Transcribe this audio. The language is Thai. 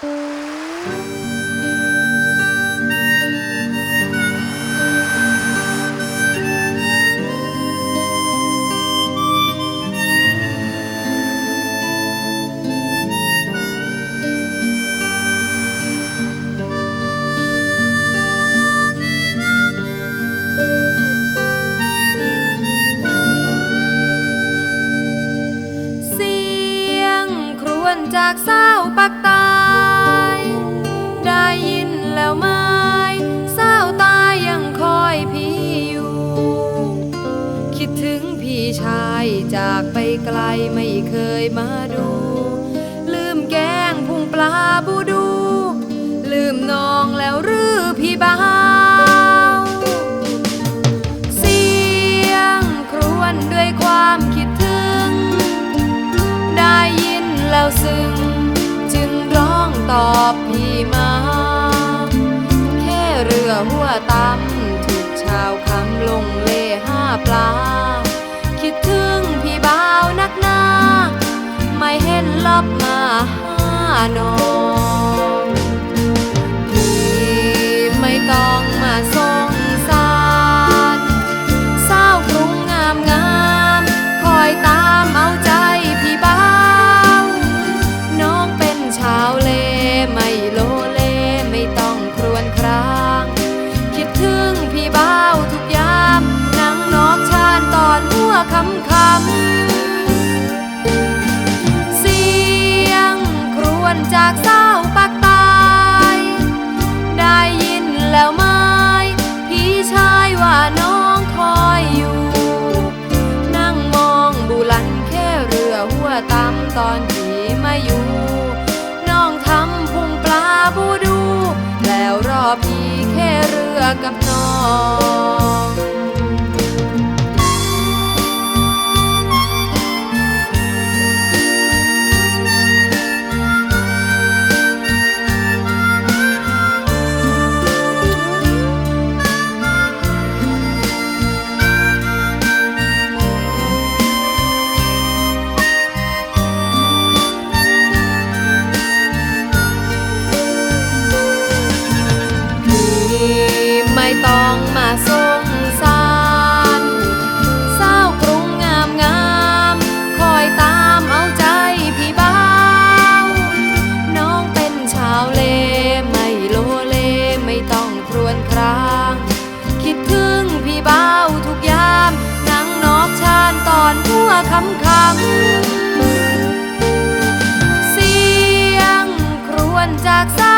เสียงครวญจากเศร้าปัก จากไปไกลไม่เคยมาดู ลืมแกงพุงปลาบูดู ลืมน้องแล้วหรือพี่บ่าวเสียงครวญด้วยความคิดถึง ได้ยินแล้วซึ้งจึงร้องตอบพี่มา แค่เรือหัวตำถูกชาวคำลงเล่ห้าปลา คิดถึง ลับมาหาน้อง ตอนที่มาอยู่ น้องทำพุงปลาบูดู แล้วรอพี่แค่เรือกับน้อง ไม่ต้องมาสงสารสาวกรุงงามงามคอยตามเอาใจพี่บ้าวน้องเป็นชาวเลไม่โลเลไม่ต้องครวนคราง คิดถึงพี่บ้าวทุกยามนั่งนอกชานตอนทั่วคำคำเสียงครวนจากสา